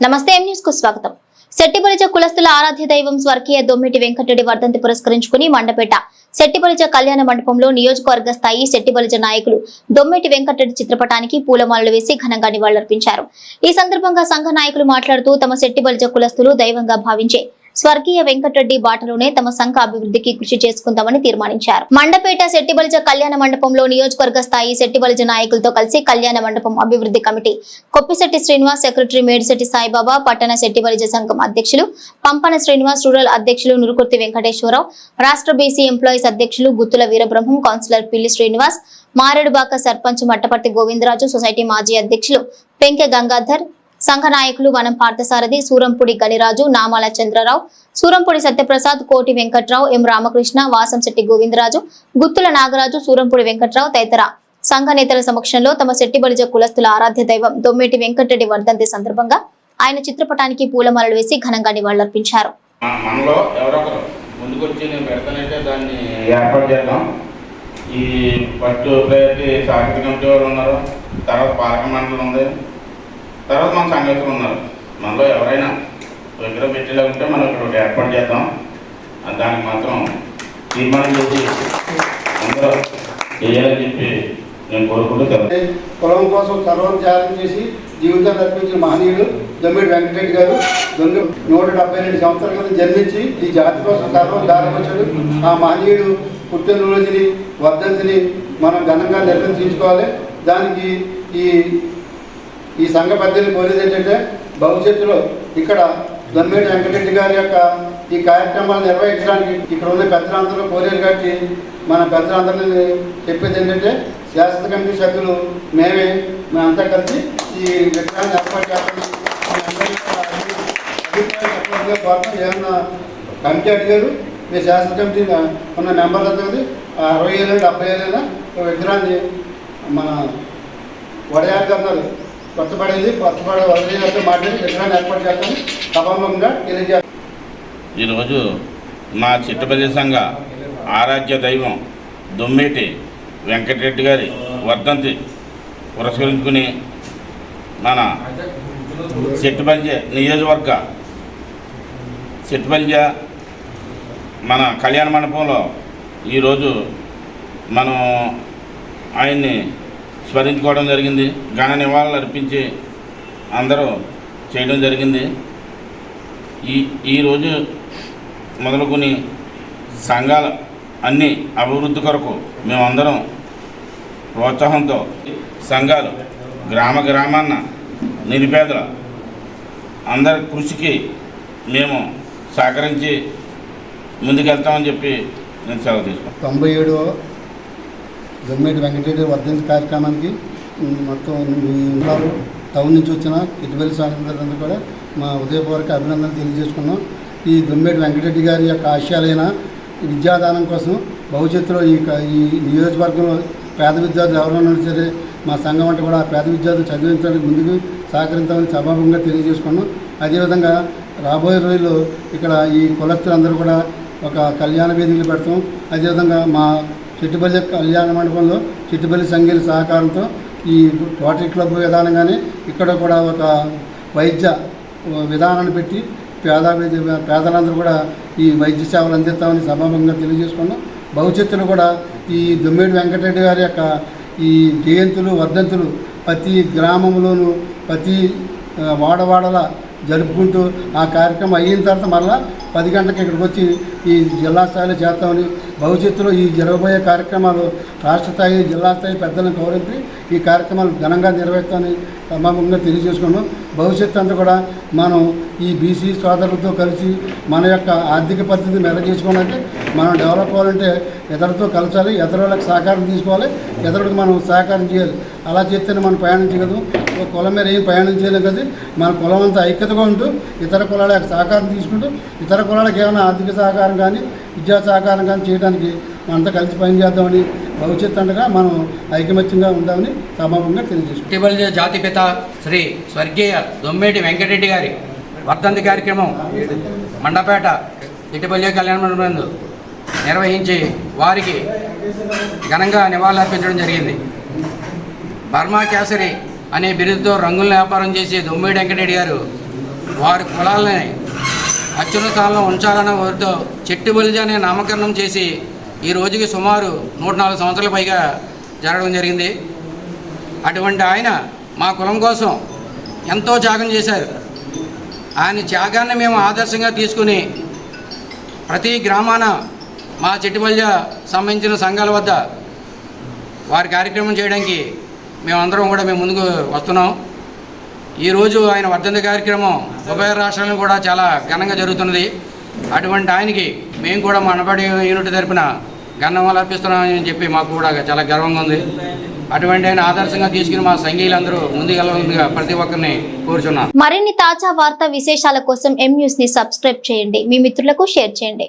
నమస్తే ఎం న్యూస్కు స్వాగతం. శెట్టిబలిజ కులస్తుల ఆరాధ్య దైవం స్వర్గీయ దొమ్మిటి వెంకటరెడ్డి వర్ధంతి పురస్కరించుకుని మండపేట. శెట్టిబలిజ కళ్యాణ మండపంలో నియోజకవర్గ స్థాయి శెట్టిబలిజ నాయకులు దొమ్మిటి వెంకటరెడ్డి చిత్రపటానికి పూలమాలలు వేసి ఘనంగా నివాళులర్పించారు. ఈ సందర్భంగా సంఘ నాయకులు మాట్లాడుతూ తమ శెట్టిబలిజ కులస్తులు దైవంగా భావించే స్వర్గీయ వెంకటరెడ్డి బాటలోనే తమ సంఘ అభివృద్ధికి కృషి చేసుకుందామని తీర్మానించారు. మండపేట శెట్టిబలిజ కళ్యాణ మండపంలో నియోజకవర్గ స్థాయి శెట్టిబలిజ నాయకులతో కలిసి కళ్యాణ మండపం అభివృద్ధి కమిటీ కొప్పిశెట్టి శ్రీనివాస్ సెక్రటరీ మేడిశెట్టి సాయిబాబా పట్టణ శెట్టిబలిజ సంఘం అధ్యక్షులు పంపన శ్రీనివాస్ రూరల్ అధ్యక్షులు నురుకుర్తి వెంకటేశ్వరరావు రాష్ట్ర బీసీ ఎంప్లాయీస్ అధ్యక్షులు గుత్తుల వీరబ్రహ్మం కౌన్సిలర్ పిల్లి శ్రీనివాస్ మారేడుబాక సర్పంచ్ మట్టపర్తి గోవిందరాజు సొసైటీ మాజీ అధ్యక్షులు పెంకె గంగాధర్ సంఘ నాయకులు వనం పార్థసారథి సూరంపుడి గణిరాజు నామాల చంద్రరావు సూరంపుడి సత్యప్రసాద్ కోటి వెంకట్రావు ఎం రామకృష్ణ వాసంశెట్టి గోవిందరాజు గుత్తుల నాగరాజు సూరంపుడి వెంకట్రావు తదితర సంఘ నేతల సమక్షంలో తమ శెట్టి బలిజ కులస్తుల ఆరాధ్య దైవం దొమ్మేటి వెంకటరెడ్డి వర్ధంతి సందర్భంగా ఆయన చిత్రపటానికి పూలమాలలు వేసి ఘనంగా నివాళులర్పించారు. మనలో ఎవరొకరు ముందుకొచ్చి నేను పెడతానంటే దాన్ని ఏర్పాటు చేద్దాం. ఈ ఫస్ట్ ప్రయారిటీ సాహిత్య కమిటీ వాళ్ళు ఉన్నారు. తర్వాత పాలక మండలి ఉంది. తర్వాత మన సంఘాలు ఉన్నారు. మనలో ఎవరైనా విగ్రహం పెట్టేలా ఉంటే మనం ఇక్కడ ఒకటి ఏర్పాటు చేద్దాం. దానికి మాత్రం తీర్మానం చేసి అందరూ చేయాలని చెప్పి నేను కోరుకుంటూ పొలం కులం కోసం సర్వం త్యాగం చేసి జీవితాన్ని అర్పించిన మహనీయుడు దొమ్మిడి వెంకటరెడ్డి గారు దొంగ నూట డెబ్బై రెండు సంవత్సరాల క్రితం జన్మించి ఈ జాతి కోసం సర్వం దారవచ్చాడు ఆ మహనీయుడు పుట్టినరోజుని వర్ధంతిని మనం ఘనంగా నిర్వర్తించుకోవాలి దానికి ఈ ఈ సంఘ పద్ధతిని కోరేది ఏంటంటే భవిష్యత్తులో ఇక్కడ దొమ్మేటి వెంకటరెడ్డి గారి యొక్క ఈ కార్యక్రమాలు నిర్వహించడానికి ఇక్కడ ఉన్న పెద్దలందరూ కోరేరు కాబట్టి మన పెద్దలందరినీ చెప్పేది ఏంటంటే శాశ్వత కమిటీ సభ్యులు మేమే మేమంతా కలిసి ఈ విగ్రహాన్ని ఏర్పాటు చేస్తాం ఏమన్నా కమిటీ అడిగారు మీ శాశ్వత కమిటీ ఉన్న మెంబర్లతో అరవై ఏళ్ళు డెబ్బై ఏళ్ళైనా విగ్రహాన్ని మన వడయారు గారు కొత్తపడింది కొత్తపడి వడయారితో మాట్లాడి విగ్రహాన్ని ఏర్పాటు చేస్తాను. సభాముఖంగా తెలియజేస్తాను. ఈరోజు మా చిట్టపల్లి సంఘ ఆరాధ్య దైవం దుమ్మేటి వెంకటరెడ్డి గారి వర్ధంతి పురస్కరించుకుని మన చెట్టుపల్లి నియోజకవర్గ చెట్టుపల్లి మన కళ్యాణ మండపంలో ఈరోజు మనం ఆయన్ని స్మరించుకోవడం జరిగింది. ఘన నివాళులు అర్పించి అందరూ చేయడం జరిగింది. ఈ ఈరోజు మొదలుకొని సంఘాల అన్ని అభివృద్ధి కొరకు మేమందరం ప్రోత్సాహంతో సంఘాలు గ్రామ గ్రామాన్న నిరుపేదల అందరి కృషికి మేము సహకరించి ముందుకెళ్తామని చెప్పి నేను సెలవు తీసుకున్నాను తొంభై ఏడు దొమ్మేటి వెంకటరెడ్డి వర్ధంతి కార్యక్రమానికి మొత్తం ఉన్నారు టౌన్ నుంచి వచ్చిన ఇటువెల్లి స్వాతంత్రులందరూ కూడా మా ఉదయపూర్వక అభినందనలు తెలియజేసుకున్నాం. ఈ దొమ్మేటి వెంకటరెడ్డి గారి యొక్క ఆశయాలైన విద్యాదానం కోసం భవిష్యత్తులో ఈ ఈ నియోజకవర్గంలో పేద విద్యార్థులు ఎవరైనా సరే మా సంఘం అంటే కూడా పేద విద్యార్థులు చదివించడానికి ముందుకు సహకరించాలని సభాముఖంగా తెలియజేసుకున్నాం. అదేవిధంగా రాబోయే రోజుల్లో ఇక్కడ ఈ కులస్తులందరూ కూడా ఒక కళ్యాణ వేదికలు పెడతాం. అదేవిధంగా మా చిట్టుపల్లి కళ్యాణ మండపంలో చిట్టుపల్లి సంఘీయుల సహకారంతో ఈ రోటరీ క్లబ్ విధానంగానే ఇక్కడ కూడా ఒక వైద్య విధానాన్ని పెట్టి పేద పేదలందరూ కూడా ఈ వైద్య సేవలు అందిస్తామని సభాముఖంగా తెలియజేసుకున్నాం. భవిష్యత్తులో కూడా ఈ దుమ్మేటి వెంకటరెడ్డి గారి యొక్క ఈ జయంతులు వర్ధంతులు ప్రతి గ్రామంలోనూ ప్రతి వాడవాడల జరుపుకుంటూ ఆ కార్యక్రమం అయిన తర్వాత మరలా పది గంటలకు ఇక్కడికి వచ్చి ఈ జిల్లా స్థాయిలో చేస్తామని భవిష్యత్తులో ఈ జరగబోయే కార్యక్రమాలు రాష్ట్ర స్థాయి జిల్లా స్థాయి పెద్దలను గౌరవించి ఈ కార్యక్రమాలు ఘనంగా నిర్వహిస్తామని సమాపంగా తెలియజేసుకున్నాం. భవిష్యత్తు అంతా కూడా మనం ఈ బీసీ సోదరులతో కలిసి మన యొక్క ఆర్థిక పరిస్థితి మెరుగుచేసుకోవాలంటే మనం డెవలప్ అవ్వాలంటే ఇతరులతో కలచాలి ఇతరులకు సహకారం తీసుకోవాలి ఇతరులకు మనం సహకారం చేయాలి. అలా చేస్తేనే మనం ప్రయాణం కులం మీద ఏం ప్రయాణం చేయలేం కదా. మన కులం అంతా ఐక్యతగా ఉంటూ ఇతర కులాల సహకారం తీసుకుంటూ ఇతర కులాలకు ఏమైనా ఆర్థిక సహకారం కానీ విద్యా సహకారం కానీ చేయడానికి మనంతా కలిసి పనిచేద్దామని భవిష్యత్తు అండగా మనం ఐకమత్యంగా ఉందామని సమాపంగా తెలియజేసుకుంటాం జాతిపిత శ్రీ స్వర్గీయ దొమ్మేటి వెంకటరెడ్డి గారి వర్ధంతి కార్యక్రమం మండపేట ఇటుపల్లి కళ్యాణ మండపం నిర్వహించి వారికి ఘనంగా నివాళులర్పించడం జరిగింది. బర్మా కేసరి అనే బిరుదుతో రంగుల వ్యాపారం చేసి దొమ్మేటి వెంకటరెడ్డి గారు వారి కులాలని అత్యున్న స్థానంలో ఉంచాలన్న వారితో చెట్టు బలిజ అనే నామకరణం చేసి ఈ రోజుకి సుమారు నూట నాలుగు సంవత్సరాల పైగా జరగడం జరిగింది. అటువంటి ఆయన మా కులం కోసం ఎంతో త్యాగం చేశారు. ఆయన త్యాగాన్ని మేము ఆదర్శంగా తీసుకుని ప్రతి గ్రామాన మా చెట్టుబల్జ సంబంధించిన సంఘాల వద్ద వారి కార్యక్రమం చేయడానికి మేమందరం కూడా మేము ముందుకు వస్తున్నాం. ఈరోజు ఆయన వర్ధంతి కార్యక్రమం ఉభయ రాష్ట్రాలను కూడా చాలా ఘనంగా జరుగుతున్నది. అటువంటి ఆయనకి మేము కూడా మా అనబడి యూనిట్ తరపున ఘనంగా అర్పిస్తున్నామని చెప్పి మాకు కూడా చాలా గర్వంగా ఉంది. అటువంటి ఆయన ఆదర్శంగా తీసుకుని మా సంఘీయులందరూ ముందుకెళ్ళాలని ప్రతి ఒక్కరిని కోరుచున్నాను. మరిన్ని తాజా వార్తా విశేషాల కోసం ఎం న్యూస్ని సబ్స్క్రైబ్ చేయండి. మీ మిత్రులకు షేర్ చేయండి.